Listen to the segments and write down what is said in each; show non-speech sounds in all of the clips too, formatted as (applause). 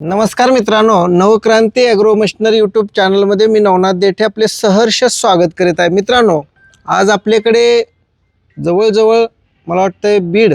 नमस्कार मित्रांनो Navkranti agro machinery YouTube चॅनलमध्ये मी नवनाथ देठे आपले सहर्ष स्वागत करीत आहे. मित्रांनो आज आपल्याकडे जवळजवळ मला वाटतं बीड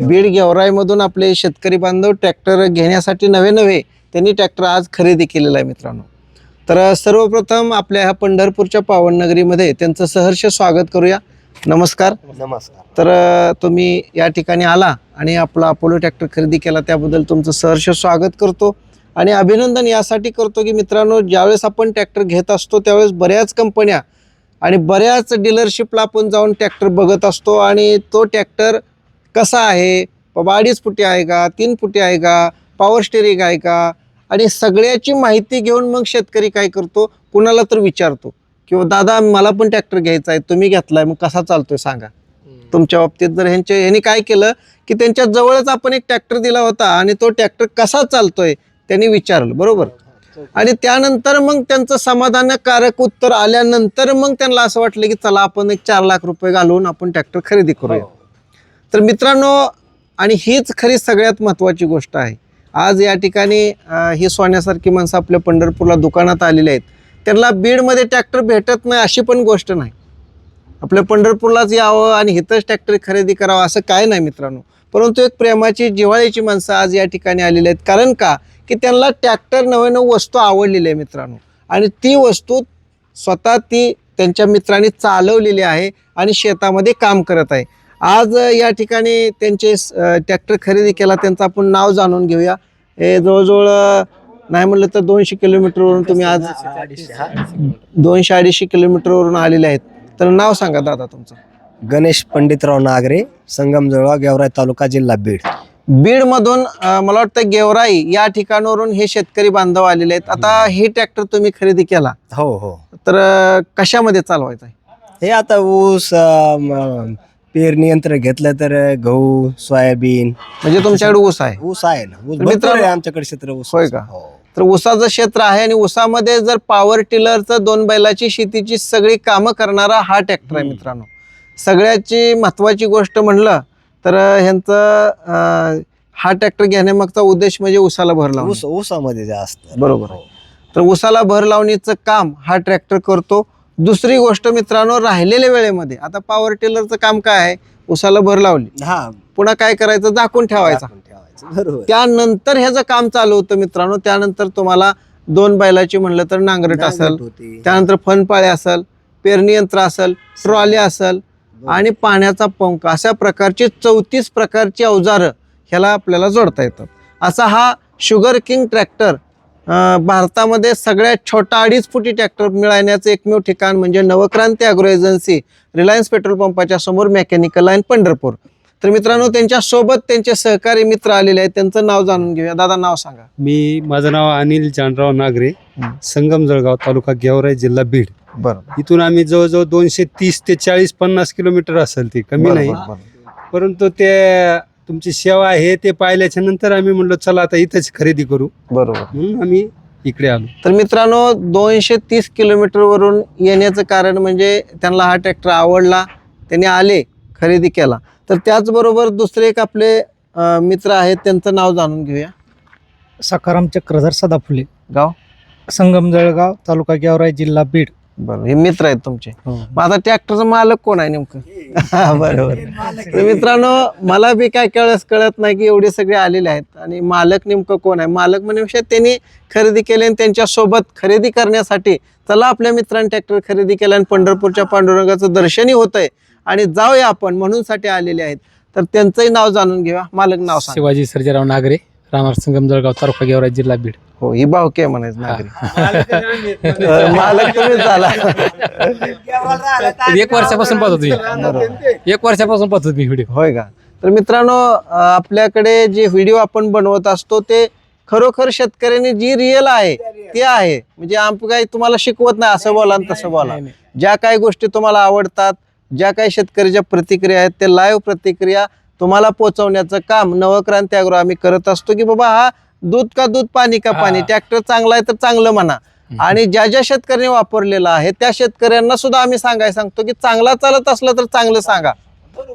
बीड गेवराईमधून आपले शेतकरी बांधव ट्रॅक्टर घेण्यासाठी नवे नवे त्यांनी ट्रॅक्टर आज खरेदी केलेला आहे मित्रांनो. तर सर्वप्रथम आपल्या ह्या पंढरपूरच्या पावननगरीमध्ये त्यांचं सहर्ष स्वागत करूया. नमस्कार. नमस्कार. तर अ, तुम्ही या ठिकाणी आला आणि आपला अपोलो ट्रॅक्टर खरेदी केला. त्याबद्दल तुमचं सहर्ष स्वागत करतो आणि अभिनंदन यासाठी करतो की मित्रांनो ज्यावेळेस आपण ट्रॅक्टर घेत असतो त्यावेळेस बऱ्याच कंपन्या आणि बऱ्याच डीलरशिपला आपण जाऊन ट्रॅक्टर बघत असतो आणि तो ट्रॅक्टर कसा आहे? बाबा अडीच फुटी आहे का? तीन फुटी आहे का? पॉवर स्टेरिंग आहे का? आणि सगळ्याची माहिती घेऊन मग शेतकरी काय करतो? कुणाला तर विचारतो. किंवा दादा मला पण ट्रॅक्टर घ्यायचा आहे तुम्ही घेतलाय मग कसा चालतोय सांगा. तुमच्या बाबतीत जर ह्यांचे ह्यांनी काय केलं की त्यांच्या जवळच आपण एक ट्रॅक्टर दिला होता आणि तो ट्रॅक्टर कसा चालतोय त्यांनी विचारलं बरोबर? आणि त्यानंतर मग त्यांचं समाधानकारक उत्तर आल्यानंतर मग त्यांना असं वाटलं की चला आपण एक चार लाख रुपये घालून आपण ट्रॅक्टर खरेदी करूया. तर मित्रांनो आणि हीच खरी सगळ्यात महत्त्वाची गोष्ट आहे. आज या ठिकाणी ही सोन्यासारखी माणसं आपल्या पंढरपूरला दुकानात आलेली आहेत. त्यांना बीडमध्ये ट्रॅक्टर भेटत नाही अशी पण गोष्ट नाही. आपल्या पंढरपूरलाच यावं आणि इथंच ट्रॅक्टर खरेदी करावं असं काय नाही मित्रांनो. परंतु एक प्रेमाची जिव्हाळ्याची माणसं आज या ठिकाणी आलेली आहेत. कारण का? की त्यांना ट्रॅक्टर नवे नऊ वस्तू आवडलेली आहे मित्रांनो. आणि ती वस्तू स्वतः ती त्यांच्या मित्रांनी चालवलेली आहे आणि शेतामध्ये काम करत आहे. आज या ठिकाणी त्यांचे ट्रॅक्टर खरेदी केला त्यांचं आपण नाव जाणून घेऊया. हे जवळजवळ नाही म्हणलं तर दोनशे किलोमीटरवरून तुम्ही आज दोनशे अडीचशे किलोमीटरवरून आलेले आहेत. तर नाव सांगा दादा तुमचं. गणेश पंडितराव नागरे संगम जळगाव गेवराई तालुका जिल्हा बीड. बीडमधून अं, मला वाटतं गेवराई या ठिकाणावरून हे शेतकरी बांधव आलेले आहेत. आता हे ट्रॅक्टर तुम्ही खरेदी केला. हो हो. तर अं, कशामध्ये चालवायचं आहे? हे आता ऊस अं, म, पेरणी यंत्र घेतलं तर गहू सोयाबीन. म्हणजे तुमच्याकडे ऊस आहे. ऊस आहे ना. ऊस तर भरपूर मित्रांनो- आहे आमच्याकडे क्षेत्र ऊस. होय का? हो. तर ऊसाचं क्षेत्र आहे आणि ऊसामध्ये जर पॉवर टिलरचं दोन बैलाची शेतीची सगळी कामं करणारा हा ट्रॅक्टर आहे. मित्रांनो. सगळ्याची महत्वाची गोष्ट म्हणलं तर ह्यांचं हा ट्रॅक्टर घेण्यामागचा उद्देश म्हणजे ऊसाला भर ऊस ऊसामध्ये जास्त. बरोबर आहे. तर ऊसाला भर लावणीचं काम हा ट्रॅक्टर करतो. दुसरी गोष्ट मित्रांनो राहिलेल्या वेळेमध्ये. आता पॉवर टिलरचं काम काय आहे? ऊसाला भर लावली. हा. पुन्हा काय करायचं? झाकून ठेवायचं. बरोबर. त्यानंतर ह्याचं काम चालू होतं मित्रांनो. त्यानंतर तुम्हाला दोन बैलाची म्हणलं तर नांगरट असेल. त्यानंतर फनपाळे असेल पेरणी यंत्र असेल ट्रॉली असेल आणि पाण्याचा पंप अशा प्रकारची चौतीस प्रकारची अवजारं ह्याला आपल्याला जोडता येतात. असा हा शुगर किंग ट्रॅक्टर भारतामध्ये सगळ्यात छोटा अडीच फुटी ट्रॅक्टर मिळण्याचं एकमेव ठिकाण म्हणजे Navkranti agro agency Reliance petrol पंपाच्या समोर मेकॅनिकल लाईन पंढरपूर. तर मित्रांनो त्यांच्यासोबत त्यांचे सहकारी मित्र आलेले आहेत. त्यांचं नाव जाणून घेऊया. दादा नाव सांगा. मी माझं नाव अनिल जानराव नागरे. संगम जळगाव तालुका गेवराई जिल्हा बीड. बरोबर. इथून आम्ही जवळजवळ दोनशे तीस ते चाळीस पन्नास किलोमीटर असेल ते कमी नाही. परंतु ते तुमची सेवा आहे ते पाहिल्याच्या नंतर आम्ही म्हणलो चला आता इथंच खरेदी करू. बरोबर. म्हणून आम्ही इकडे आलो. तर मित्रांनो दोनशे तीस किलोमीटरवरून येण्याचं कारण म्हणजे त्यांना हा ट्रॅक्टर आवडला त्यांनी आले खरेदी केला. तर त्याचबरोबर दुसरे एक आपले अं, मित्र आहेत त्यांचं नाव जाणून घेऊया. सकाराम चक्रधर सदाफुले. गाव? संगम जळगाव तालुका गेवराई जिल्हा बीड. बरोबर हे मित्र आहेत तुमचे. मग आता ट्रॅक्टरचा मालक कोण आहे नेमकं? हा, (laughs) बरोबर. तर मित्रांनो मला बी काय कळस कळत नाही की एवढे सगळे आलेले आहेत आणि मालक नेमकं कोण आहे? मालक म्हणण्यापेक्षा त्यांनी खरेदी केले आणि त्यांच्यासोबत खरेदी करण्यासाठी चला आपल्या मित्रांनी ट्रॅक्टर खरेदी केला आणि पंढरपूरच्या पांडुरंगाचं दर्शनही होत आहे आणि जाऊया आपण म्हणून साठी आलेले आहेत. तर त्यांचंही नाव जाणून घेऊया. मालक नाव सांग. शिवाजी सर्जेराव नागरे राहणार संगम जळगाव तालुका गेवराई जिल्हा बीड. हो ही भावके म्हणायचं नागरिक (laughs) तर मालक तुम्ही झाला. एक वर्षापासून पाहतो तुम्ही एक वर्षापासून पाहतो मी व्हिडिओ. होय का? तर मित्रांनो आपल्याकडे जे व्हिडिओ आपण बनवत असतो ते खरोखर शेतकऱ्यांनी जी रिअल आहे ते आहे. म्हणजे आम काही तुम्हाला शिकवत नाही असं बोला आणि तसं बोला. ज्या काही गोष्टी तुम्हाला आवडतात ज्या काही शेतकऱ्याच्या प्रतिक्रिया आहेत ते लाईव्ह प्रतिक्रिया तुम्हाला पोहोचवण्याचं काम नवक्रांती अग्रो आम्ही करत असतो की बाबा हा दूध का दूध पाणी का पाणी. ट्रॅक्टर चांगला आहे तर चांगलं म्हणा. आणि ज्या ज्या शेतकऱ्यांनी वापरलेला आहे त्या शेतकऱ्यांना सुद्धा आम्ही सांगायला सांगतो की चांगला चालत असलं तर चांगलं सांगा.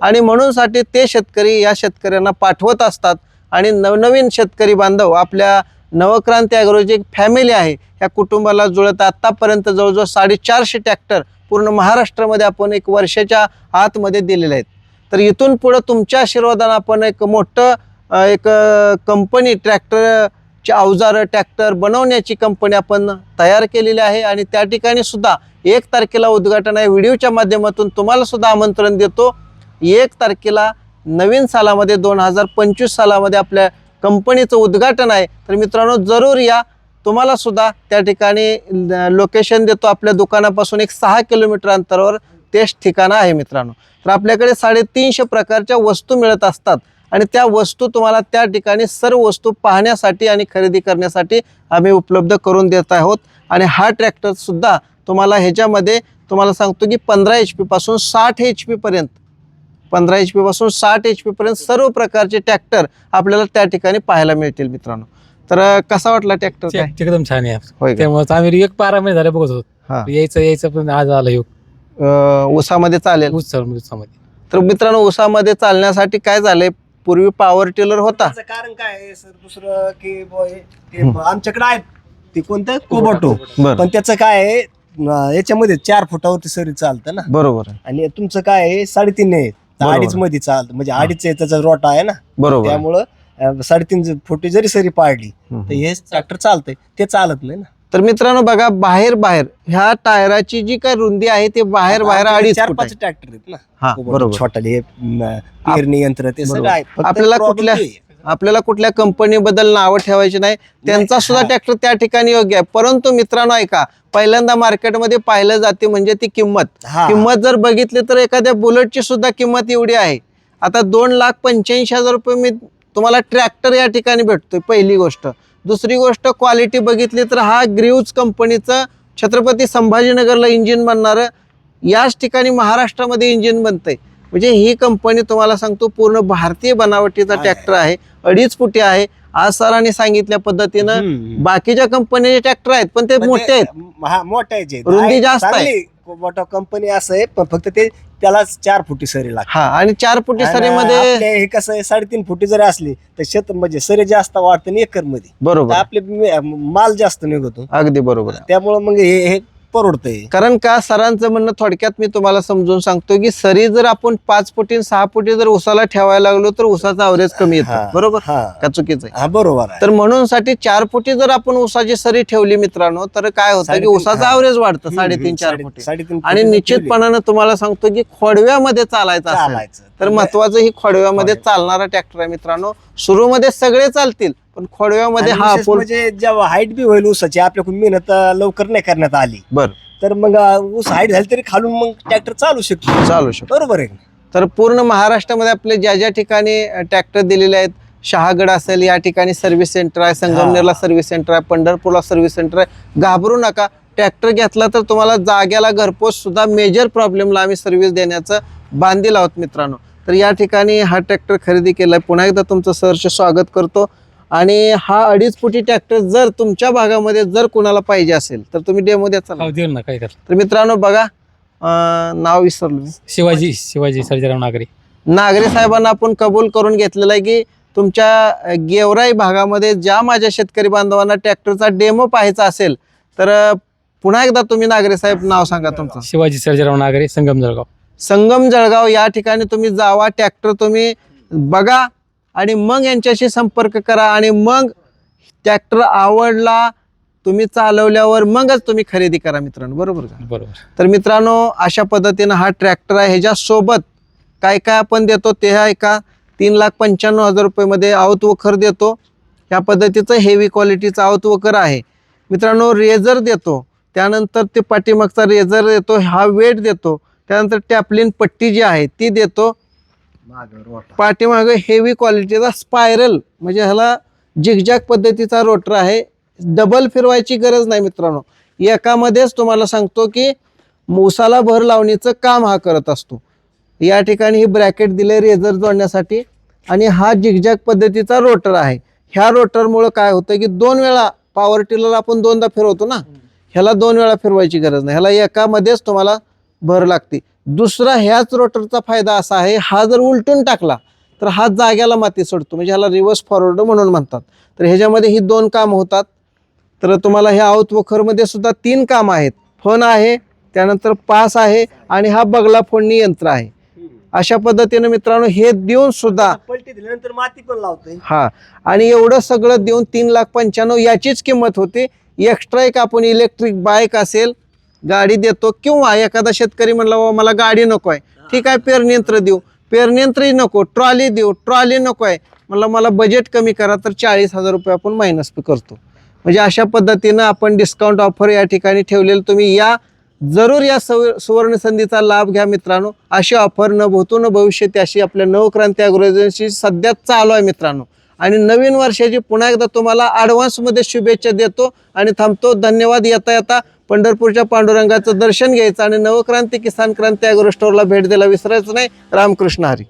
आणि म्हणून साठी ते शेतकरी या शेतकऱ्यांना पाठवत असतात. आणि नवनवीन शेतकरी बांधव आपल्या नवक्रांती ॲग्रोची एक फॅमिली आहे. ह्या कुटुंबाला जुळत आत्तापर्यंत जवळजवळ साडेचारशे ट्रॅक्टर पूर्ण महाराष्ट्रामध्ये आपण एक वर्षाच्या आतमध्ये दिलेले आहेत. तर इथून पुढं तुमच्या आशीर्वादानं आपण एक मोठं एक कंपनी ट्रॅक्टरचे अवजारं ट्रॅक्टर बनवण्याची कंपनी आपण तयार केलेली आहे. आणि त्या ठिकाणी सुद्धा एक तारखेला उद्घाटन आहे. व्हिडिओच्या माध्यमातून तुम्हाला सुद्धा आमंत्रण देतो. एक तारखेला नवीन सालामध्ये दोन हजार पंचवीस सालामध्ये आपल्या कंपनीचं उद्घाटन आहे. तर मित्रांनो जरूर या. तुम्हाला सुद्धा त्या ठिकाणी लोकेशन देतो आपल्या दुकानापासून एक सहा किलोमीटर अंतरावर तेच ठिकाण आहे मित्रांनो. तर आपल्याकडे साडेतीनशे प्रकारच्या वस्तू मिळत असतात आणि त्या वस्तू तुम्हाला त्या ठिकाणी सर्व वस्तू पाहण्यासाठी आणि खरेदी करण्यासाठी आम्ही उपलब्ध करून देत आहोत. आणि हा ट्रॅक्टरसुद्धा तुम्हाला ह्याच्यामध्ये तुम्हाला सांगतो की पंधरा एच पीपासून साठ एच पीपर्यंत पंधरा एच पीपासून साठ एच पीपर्यंत सर्व प्रकारचे ट्रॅक्टर आपल्याला त्या ठिकाणी पाहायला मिळतील मित्रांनो. तर कसा वाटला ट्रॅक्टर काय? एकदम छान आहे. होय का? त्यामुळे आम्ही एक बारा महिने झाले बघत हा. होतो यायचं यायचं पण आज आलं योग. अं, ऊसामध्ये चालेल. उत्सवामध्ये तर मित्रांनो ऊसामध्ये चालण्यासाठी काय झालंय? पूर्वी पॉवर टिलर होता. त्याचं कारण काय आहे सर? दुसरं की बुवा हे- ते आमच्याकडे आहेत ते कोणतं? कोबोटो बरं. पण त्याचं काय आहे अं, याच्यामध्ये चार फुटावरती सरी चालतं ना. बरोबर आहे. आणि तुमचं काय आहे साडेतीन आहे. तर बरोबर. अडीच मध्ये चालतं. म्हणजे अडीच आहे त्याचा रोटा आहे ना बरोबर आहे. त्यामुळं अं, साडेतीन फुटी जरी सरी पाडली. तर हे ट्रॅक्टर चालतंय ते चालत नाही ना तर मित्रांनो बघा बाहेर बाहेर ह्या टायराची जी काय रुंदी आहे ते बाहेर बाहेर अडीच चार फूट पाच आहे. ट्रॅक्टर आहेत ना हा कोबोटो, बरोबर छोटाले म, पेरणी यंत्र ते बरोबर. सगळं आहे फक्त आपल्याला problem कुठल्या- ते आहे. आपल्याला कुठल्या कंपनीबद्दल नावं ठेवायची नाही त्यांचा सुद्धा हा. ट्रॅक्टर त्या ठिकाणी योग्य आहे परंतु मित्रांनो ऐका पहिल्यांदा मार्केटमध्ये पाहिलं जाते म्हणजे ती किंमत हा. किंमत जर बघितली तर एखाद्या बुलेटची सुद्धा किंमत एवढी आहे आता दोन लाख पंच्याऐंशी हजार रुपये मी तुम्हाला ट्रॅक्टर या ठिकाणी भेटतोय पहिली गोष्ट दुसरी गोष्ट क्वालिटी बघितली तर हा ग्रीव्ज कंपनीचं छत्रपती संभाजीनगरला इंजिन बनणारं याच ठिकाणी महाराष्ट्रामध्ये इंजिन बनतंय म्हणजे ही कंपनी तुम्हाला सांगतो पूर्ण भारतीय बनावटीचा. ट्रॅक्टर आहे अडीच फुटी आहे आज सरांनी सांगितल्या पद्धतीनं. बाकीच्या कंपनीचे ट्रॅक्टर आहेत पण ते मोठे आहेत हा मोठे. रुंदी जास्त आहे. मोठा कंपनी असं आहे पण फक्त ते त्याला चार फुटी सरी लागते हा आणि चार फुटी आणि सरीमध्ये हे कसं आहे साडेतीन फुटी जरी असली तर शेत म्हणजे सरी जास्त वाढते ना एकरमध्ये बरोबर आपले मे- माल जास्त निघतो. अगदी बरोबर. त्यामुळं मग हे हे परवडतंय. कारण का सरांचं म्हणणं थोडक्यात मी तुम्हाला समजून सांगतो की सरी जर आपण पाच फुटी सहा फुटी जर उसाला ठेवायला लागलो तर उसाचा अवरेज कमी. येतो. बरोबर? हा. का चुकीचं आहे? हा बरोबर तर म्हणून साठी चार फुटी जर आपण उसाची सरी ठेवली मित्रांनो तर काय होतं की उसाचा. अवरेज वाढतं साडेतीन चार फुटी साडेतीन आणि निश्चितपणानं तुम्हाला सांगतो की खोडव्यामध्ये चालायचं तर महत्वाचं ही खोडव्यामध्ये चालणारा ट्रॅक्टर आहे मित्रांनो. सुरूमध्ये सगळे चालतील पण खोडव्यामध्ये हा विशेष म्हणजे जेव्हा हाईट बी होईल ऊसाची आपल्याकडून मेहनत अं, लवकर नाही करण्यात आली. बर. तर मग अं, ऊस हाईट झाली तरी खालून मग ट्रॅक्टर चालू शकतो. चालू शकतो. बरोबर आहे का? तर पूर्ण महाराष्ट्रामध्ये आपले ज्या ज्या ठिकाणी ट्रॅक्टर दिलेले आहेत शहागड असेल या ठिकाणी सर्व्हिस सेंटर आहे संगमनेरला सर्व्हिस सेंटर आहे पंढरपूरला सर्व्हिस सेंटर आहे. घाबरू नका. ट्रॅक्टर घेतला तर तुम्हाला जाग्याला घरपोच सुद्धा मेजर प्रॉब्लेमला आम्ही सर्व्हिस देण्याचं बांधील आहोत मित्रांनो. तर या ठिकाणी हा ट्रॅक्टर खरेदी केला पुन्हा एकदा तुमचं सहर्ष स्वागत करतो. आणि हा अडीच फुटी ट्रॅक्टर जर तुमच्या भागामध्ये जर कुणाला पाहिजे असेल तर तुम्ही डेमो द्या चला. हो देऊ ना काय कर तर मित्रांनो बघा अं, नाव विसरलो मी. शिवाजी शिवाजी सर्जेराव नागरे. नागरे साहेबांना आपण कबूल करून घेतलेलं आहे की तुमच्या अ, गेवराई भागामध्ये ज्या माझ्या शेतकरी बांधवांना ट्रॅक्टरचा डेमो पाहायचा असेल तर अ, पुन्हा एकदा तुम्ही नागरे साहेब नाव सांगा तुमचं. शिवाजी सर्जेराव नागरे संगम जळगाव. संगम जळगाव या ठिकाणी तुम्ही जावा ट्रॅक्टर तुम्ही बघा आणि मग यांच्याशी संपर्क करा आणि मग ट्रॅक्टर आवडला तुम्ही चालवल्यावर मगच तुम्ही खरेदी करा मित्रांनो. बरोबर का? बरोबर. तर मित्रांनो अशा पद्धतीनं हा ट्रॅक्टर आहे. ह्याच्यासोबत काय काय आपण देतो ते आहे का? तीन लाख पंच्याण्णव हजार रुपयेमध्ये आवत वखर देतो. ह्या पद्धतीचं हेवी क्वालिटीचं आवत वखर आहे. मित्रांनो रेझर देतो. त्यानंतर ते पाठीमागचा रेझर देतो. हा वेट देतो. त्यानंतर टॅपलिन पट्टी जी आहे ती देतो. पाठीमाग हेवी क्वालिटीचा स्पायरल म्हणजे ह्याला झिगझॅग पद्धतीचा रोटर आहे. डबल फिरवायची गरज नाही मित्रांनो. एकामध्येच तुम्हाला सांगतो की मुसाला भर लावणीचं काम हा करत असतो. या ठिकाणी ही ब्रॅकेट दिले रेझर जोडण्यासाठी आणि हा झिगझॅग पद्धतीचा रोटर आहे. ह्या रोटरमुळं काय होतं की दोन वेळा पॉवर टिलर आपण दोनदा फिरवतो ना ह्याला दोन वेळा फिरवायची गरज नाही. ह्याला एकामध्येच तुम्हाला भर लागते. दुसरा ह्याच रोटरचा फायदा असा आहे हा जर उलटून टाकला तर हा जाग्याला माती सोडतो. म्हणजे ह्याला रिव्हर्स फॉरवर्ड म्हणून म्हणतात. तर ह्याच्यामध्ये ही दोन कामं होतात. तर तुम्हाला ह्या आऊत वखरमध्ये सुद्धा तीन कामं आहेत. फण आहे त्यानंतर पास आहे आणि हा बगला फोडणी यंत्र आहे. अशा पद्धतीने मित्रांनो हे देऊन सुद्धा पलटी दिल्यानंतर माती पण लावतोय. हा आणि एवढं सगळं देऊन तीन लाख पंच्याण्णव याचीच किंमत होती. एक्स्ट्रा एक आपण इलेक्ट्रिक बाईक असेल गाडी देतो किंवा एखादा शेतकरी म्हणला बाबा मला गाडी नको आहे ठीक आहे पेरणी यंत्र देऊ. पेरणी यंत्रही नको ट्रॉली देऊ. ट्रॉली नको आहे म्हणलं मला बजेट कमी करा तर चाळीस हजार रुपये आपण मायनस करतो. म्हणजे अशा पद्धतीनं आपण डिस्काउंट ऑफर या ठिकाणी ठेवलेलं. तुम्ही या जरूर या सव सुवर्ण संधीचा लाभ घ्या मित्रांनो. अशी ऑफर न भूतो न भविष्य अशी आपल्या नवक्रांती अॅग्रो सध्या चालू आहे मित्रांनो. आणि नवीन वर्षाची पुन्हा एकदा तुम्हाला ॲडव्हान्समध्ये शुभेच्छा देतो. आणि थांबतो. धन्यवाद. येता येता पंढरपूरच्या पांडुरंगाचं दर्शन घ्यायचं आणि नवक्रांती किसान क्रांती अॅग्रो स्टोअरला भेट द्यायला विसरायचं नाही. रामकृष्ण हरी.